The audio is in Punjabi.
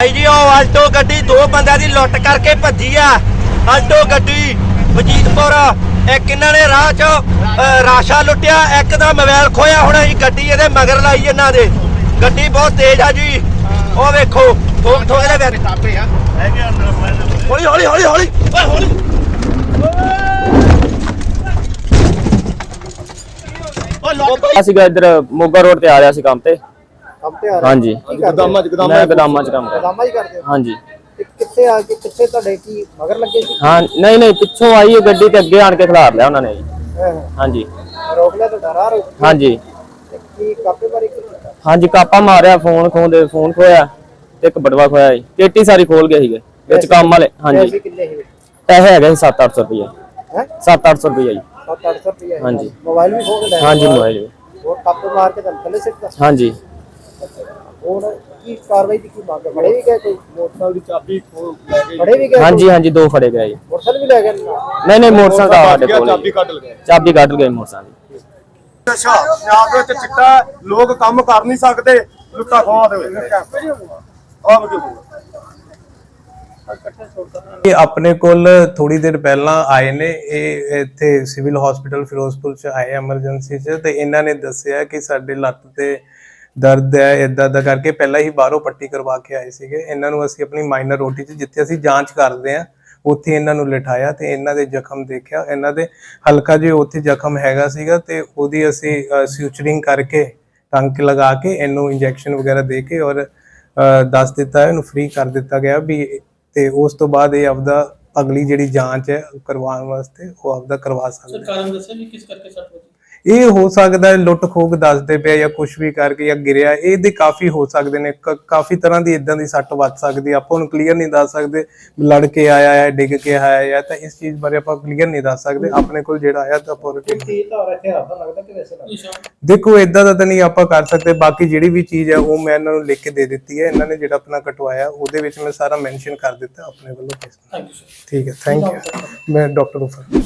ਭਾਈ ਜੀ ਉਹ ਆਲਟੋ ਗੱਡੀ ਦੋ ਬੰਦਿਆਂ ਦੀ ਲੁੱਟ ਕਰਕੇ ਭੱਜੀ ਆ। ਆਲਟੋ ਗੱਡੀ ਵਜੀਦਪੁਰ ਇੱਕ ਇਹਨਾਂ ਨੇ ਰਾਹ 'ਚ ਅ, ਰਾਸ਼ਾ ਲੁੱਟਿਆ ਇੱਕ ਦਾ ਮੋਬਾਈਲ ਖੋਇਆ ਹੁਣ ਅਸੀਂ ਗੱਡੀ ਇਹਦੇ ਮਗਰ ਲਾਈ ਇਹਨਾਂ ਦੇ। ਗੱਡੀ ਬਹੁਤ ਤੇਜ਼ ਆ ਜੀ। ਉਹ ਵੇਖੋ ਠੋਕ ਠੋਕ ਦੇ ਵਿੱਚ। ਤਾਪੇ ਆ ਹੌਲੀ ਹੌਲੀ ਹੌਲੀ ਹੌਲੀ। ਓਏ ਹੌਲੀ। ਓਏ ਲੋਕ ਸੀਗਾ ਇੱਧਰ ਮੋਗਾ ਰੋਡ ਤੇ ਆ ਰਿਹਾ ਸੀ ਕੰਮ ਤੇ। ਕੰਮ ਤੇ ਆ ਰਹੇ? ਹਾਂਜੀ। ਗਦਾਮਾਂ ਚ ਮੈਂ ਗਦਾਮਾਂ 'ਚ ਕੰਮ ਕਰਦਾ ਗਦਾਮਾਂ ਹੀ ਕਰਦੇ ਹੋ? ਹਾਂਜੀ। ਤੇ ਕਿੱਥੇ ਆ ਕੇ ਕਿੱਥੇ ਤੁਹਾਡੇ ਕੀ ਮਗਰ ਲੱਗੇ ਸੀ? ਹਾਂ ਨਹੀਂ ਨਹੀਂ ਪਿੱਛੋਂ ਆਈ ਇਹ ਗੱਡੀ ਤੇ ਅੱਗੇ ਆਣ ਕੇ ਖਿਲਾਰ ਲਿਆ ਉਹਨਾਂ ਨੇ ਜੀ। ਹਾਂ, ਹਾਂ। ਹਾਂਜੀ। ਰੋਕ ਲਿਆ ਤਾਂ ਡਰਾ ਰੋਕ ਲਿਆ। ਹਾਂਜੀ। ਤੇ ਕੀ ਕਾਪੇ ਬਾਰੇ ਕੀ ਕੀਤਾ? ਹਾਂਜੀ ਕਾਪਾ ਮਾਰਿਆ ਫੋਨ ਖੋਦੇ ਫੋਨ ਖੋਇਆ ਤੇ ਇੱਕ ਬਟਵਾ ਖੋਇਆ ਜੀ। ਪੇਟੀ ਸਾਰੀ ਖੋਲ ਗਏ ਸੀਗੇ ਵਿੱਚ ਕੰਮ ਵਾਲੇ ਹਾਂਜੀ। ਪੈਸੇ ਕਿੰਨੇ ਸੀ ਪੈਸੇ ਹੈਗੇ ਸੀ 7-800 ਰੁਪਏ ਹੈ? 7-800 ਰੁਪਏ ਜੀ। 7-800 ਰੁਪਏ ਹਾਂਜੀ। ਮੋਬਾਈਲ ਵੀ ਖੋਹ ਕੇ ਲੈ ਹਾਂਜੀ ਮੋਬਾਈਲ ਵੀ। ਹੋਰ ਕਾਪੇ ਮਾਰ ਕੇ ਤਾਂ ਥੱਲੇ ਸਿੱਟਦਾ ਹਾਂਜੀ। ਹੁਣ ਕੀ ਕਾਰਵਾਈ ਦੀ ਕੀ ਮੰਗ ਹੈ? ਬੜੇ ਵੀ ਗਏ ਕੋਈ? ਮੋਟਰਸਾਈਕਲ ਦੀ ਚਾਬੀ ਖੋਲ ਲੈ ਗਏ ਬੜੇ ਵੀ ਗਏ? ਹਾਂਜੀ ਹਾਂਜੀ ਦੋ ਫੜੇ ਗਏ ਜੀ। ਮੋਟਰਸਾਈਕਲ ਵੀ ਲੈ ਗਏ? ਨਾਲ? ਨਹੀਂ ਨਹੀਂ ਮੋਟਰਸਾਈਕਲ ਤਾਂ ਸਾਡੇ ਕੋਲ ਚਾਬੀ ਹੀ। ਕੱਢ ਲਗੇ ਚਾਬੀ ਕੱਢ ਗਏ ਮੋਟਰਸਾਈਕਲ ਦੀ। ਅੱਛਾ ਪੰਜਾਬ ਵਿੱਚ ਚਿੱਟਾ ਲੋਕ ਕੰਮ ਕਰ ਨਹੀਂ ਸਕਦੇ ਲੁੱਟਾ ਖੋਹਾਂ ਦੇ ਵਿੱਚ। ਆਹ ਵਗੇ ਇਹ ਆਪਣੇ ਕੋਲ ਥੋੜੀ ਦੇਰ ਪਹਿਲਾਂ ਆਏ ਨੇ। ਇਹ ਇੱਥੇ ਸਿਵਲ ਹਸਪੀਟਲ ਫਿਰੋਜ਼ਪੁਰ ਚ ਆਏ ਐਮਰਜੈਂਸੀ ਚ ਤੇ ਇਹਨਾਂ ਨੇ ਦੱਸਿਆ ਕਿ ਸਾਡੇ ਲੱਤ ਤੇ ਦਰਦ ਹੈ ਇਦਾਂ ਦਾ ਕਰਕੇ ਪਹਿਲਾਂ ਹੀ ਬਾਹਰੋਂ ਪੱਟੀ ਕਰਵਾ ਕੇ ਆਏ ਸੀਗੇ। ਇਹਨਾਂ ਨੂੰ ਅਸੀਂ ਆਪਣੀ ਮਾਈਨਰ ਓਟੀ ਚ ਜਿੱਥੇ ਅਸੀਂ ਜਾਂਚ ਕਰਦੇ ਆ ਉੱਥੇ ਇਹਨਾਂ ਨੂੰ ਲਿਠਾਇਆ ਤੇ ਇਹਨਾਂ ਦੇ ਜ਼ਖਮ ਦੇਖਿਆ। ਇਹਨਾਂ ਦੇ ਹਲਕਾ ਜਿਹਾ ਉੱਥੇ ਜ਼ਖਮ ਹੈਗਾ ਸੀਗਾ ਤੇ ਉਹਦੀ ਅਸੀਂ ਸਿਊਚਰਿੰਗ ਕਰਕੇ ਟੰਕ ਲਗਾ ਕੇ ਇਹਨੂੰ ਇੰਜੈਕਸ਼ਨ ਵਗੈਰਾ ਦੇ ਕੇ ਔਰ ਦੱਸ ਦਿੱਤਾ ਹੈ ਇਹਨੂੰ ਫ੍ਰੀ ਕਰ ਦਿੱਤਾ ਗਿਆ ਵੀ ਤੇ ਉਸ ਤੋਂ ਬਾਅਦ ਇਹ ਆਪਦਾ ਅਗਲੀ ਜਿਹੜੀ ਜਾਂਚ ਹੈ ਕਰਵਾਉਣ ਵਾਸਤੇ ਉਹ ਆਪਦਾ ਕਰਵਾ ਸਕਦੇ ਕਾਰਨ ਦੱਸਿਆ ਵੀ ਕਿਸ ਕਰਕੇ ਸੱਟ ਵੱਜੀ? ਇਹ ਹੋ ਸਕਦਾ ਹੈ ਲੁੱਟ ਖੋਹ ਦੱਸਦੇ ਪਿਆ ਜਾਂ ਕੁਝ ਵੀ ਕਰਕੇ ਜਾਂ ਗਿਰਿਆ। ਇਹਦੇ ਕਾਫੀ ਹੋ ਸਕਦੇ ਨੇ। ਕਾਫੀ ਤਰ੍ਹਾਂ ਦੀ ਇਦਾਂ ਦੀ ਸੱਟ ਵੱਜ ਸਕਦੀ। ਆਪਾਂ ਉਹਨੂੰ ਕਲੀਅਰ ਨਹੀਂ ਦੱਸ ਸਕਦੇ ਲੜ ਕੇ ਆਇਆ ਹੈ ਡਿੱਗ ਕੇ ਆਇਆ ਹੈ ਤਾਂ ਇਸ ਚੀਜ਼ ਬਾਰੇ ਆਪਾਂ ਕਲੀਅਰ ਨਹੀਂ ਦੱਸ ਸਕਦੇ। ਆਪਣੇ ਕੋਲ ਜਿਹੜਾ ਆਇਆ ਤਾਂ ਨਾ ਨਿਸ਼ਾਨ ਦੇਖੋ ਇਦਾਂ ਦਾ ਤਾਂ ਨਹੀਂ ਆਪਾਂ ਕਰ ਸਕਦੇ। ਬਾਕੀ ਜਿਹੜੀ ਵੀ ਚੀਜ਼ ਹੈ ਉਹ ਮੈਂ ਇਹਨਾਂ ਨੂੰ ਲਿਖ ਕੇ ਦੇ ਦਿੱਤੀ ਹੈ। ਇਹਨਾਂ ਨੇ ਜਿਹੜਾ ਆਪਣਾ ਕਟਵਾਇਆ ਉਹਦੇ ਵਿੱਚ ਮੈਂ ਸਾਰਾ ਮੈਂਸ਼ਨ ਕਰ ਦਿੱਤਾ ਆਪਣੇ ਵੱਲੋਂ ਥੈਂਕ ਯੂ ਸਰ ਠੀਕ ਹੈ। ਥੈਂਕ ਯੂ ਮੈਂ ਡਾਕਟਰ ਉਫਰ